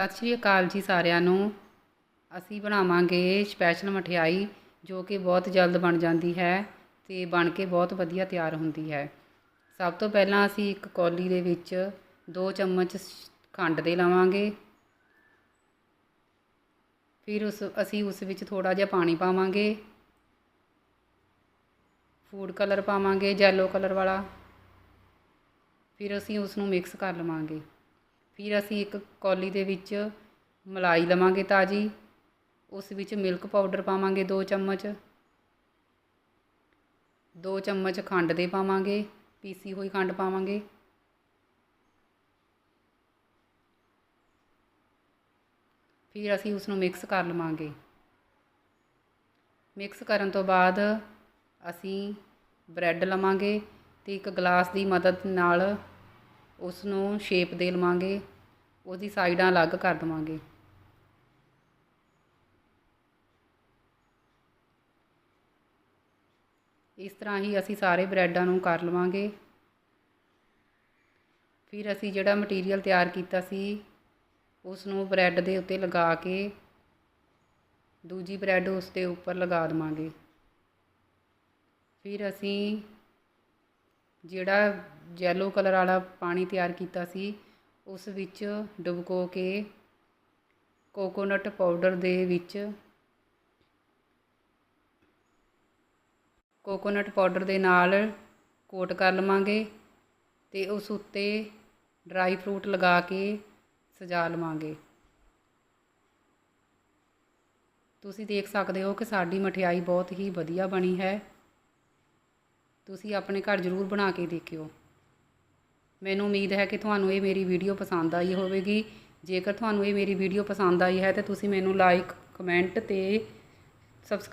ਸਤਿ ਸ਼੍ਰੀ ਅਕਾਲ ਜੀ ਸਾਰਿਆਂ ਨੂੰ। ਅਸੀਂ ਬਣਾਵਾਂਗੇ ਸਪੈਸ਼ਲ ਮਠਿਆਈ ਜੋ ਕਿ ਬਹੁਤ ਜਲਦ ਬਣ ਜਾਂਦੀ ਹੈ ਅਤੇ ਬਣ ਕੇ ਬਹੁਤ ਵਧੀਆ ਤਿਆਰ ਹੁੰਦੀ ਹੈ। ਸਭ ਤੋਂ ਪਹਿਲਾਂ ਅਸੀਂ ਇੱਕ ਕੌਲੀ ਦੇ ਵਿੱਚ ਦੋ ਚਮਚ ਖੰਡ ਦੇ ਲਵਾਂਗੇ। ਫਿਰ ਉਸ, ਅਸੀਂ ਉਸ ਵਿੱਚ ਥੋੜ੍ਹਾ ਜਿਹਾ ਪਾਣੀ ਪਾਵਾਂਗੇ। ਫੂਡ ਕਲਰ ਪਾਵਾਂਗੇ ਜੈਲੋ ਕਲਰ ਵਾਲਾ। ਫਿਰ ਅਸੀਂ ਉਸ ਨੂੰ ਮਿਕਸ ਕਰ ਲਵਾਂਗੇ। ਫਿਰ ਅਸੀਂ ਇੱਕ ਕੌਲੀ ਦੇ ਵਿੱਚ ਮਲਾਈ ਲਵਾਂਗੇ ਤਾਜ਼ੀ, ਉਸ ਵਿੱਚ ਮਿਲਕ ਪਾਊਡਰ ਪਾਵਾਂਗੇ ਦੋ ਚਮਚ। ਦੋ ਚਮਚ ਖੰਡ ਦੇ ਪਾਵਾਂਗੇ, ਪੀਸੀ ਹੋਈ ਖੰਡ ਪਾਵਾਂਗੇ। ਫਿਰ ਅਸੀਂ ਉਸ ਨੂੰ ਮਿਕਸ ਕਰ ਲਵਾਂਗੇ। ਮਿਕਸ ਕਰਨ ਤੋਂ ਬਾਅਦ ਅਸੀਂ ਬ੍ਰੈਡ ਲਵਾਂਗੇ ਅਤੇ ਇੱਕ ਗਲਾਸ ਦੀ ਮਦਦ ਨਾਲ ਉਸ ਨੂੰ ਸ਼ੇਪ ਦੇ ਲਵਾਂਗੇ। ਉਹਦੀ ਸਾਈਡਾਂ ਅਲੱਗ ਕਰ ਦੇਵਾਂਗੇ। ਇਸ ਤਰ੍ਹਾਂ ਹੀ ਅਸੀਂ ਸਾਰੇ ਬ੍ਰੈਡਾਂ ਨੂੰ ਕਰ ਲਵਾਂਗੇ। ਫਿਰ ਅਸੀਂ ਜਿਹੜਾ ਮਟੀਰੀਅਲ ਤਿਆਰ ਕੀਤਾ ਸੀ ਉਸ ਨੂੰ ਬ੍ਰੈਡ ਦੇ ਉੱਤੇ ਲਗਾ ਕੇ ਦੂਜੀ ਬ੍ਰੈਡ ਉਸ ਦੇ ਉੱਪਰ ਲਗਾ ਦੇਵਾਂਗੇ। ਫਿਰ ਅਸੀਂ ਜਿਹੜਾ ਯੈਲੋ ਕਲਰ ਵਾਲਾ ਪਾਣੀ ਤਿਆਰ ਕੀਤਾ ਸੀ ਉਸ ਵਿੱਚ ਡੁਬਕੋ ਕੇ ਕੋਕੋਨਟ ਪਾਊਡਰ ਦੇ ਵਿੱਚ ਕੋਕੋਨਟ ਪਾਊਡਰ ਦੇ ਨਾਲ ਕੋਟ ਕਰ ਲਵਾਂਗੇ ਅਤੇ ਉਸ ਉੱਤੇ ਡਰਾਈ ਫਰੂਟ ਲਗਾ ਕੇ ਸਜਾ ਲਵਾਂਗੇ। ਤੁਸੀਂ ਦੇਖ ਸਕਦੇ ਹੋ ਕਿ ਸਾਡੀ ਮਠਿਆਈ ਬਹੁਤ ਹੀ ਵਧੀਆ ਬਣੀ ਹੈ। ਤੁਸੀਂ ਆਪਣੇ ਘਰ ਜ਼ਰੂਰ ਬਣਾ ਕੇ ਦੇਖਿਓ। ਮੈਨੂੰ ਉਮੀਦ ਹੈ ਕਿ ਤੁਹਾਨੂੰ ਇਹ ਮੇਰੀ ਵੀਡੀਓ ਪਸੰਦ ਆਈ ਹੋਵੇਗੀ। ਜੇਕਰ ਤੁਹਾਨੂੰ ਇਹ ਮੇਰੀ ਵੀਡੀਓ ਪਸੰਦ ਆਈ ਹੈ, ਤਾਂ ਤੁਸੀਂ ਮੈਨੂੰ ਲਾਈਕ ਕਮੈਂਟ ਅਤੇ ਸਬਸਕ੍ਰਾਈਬ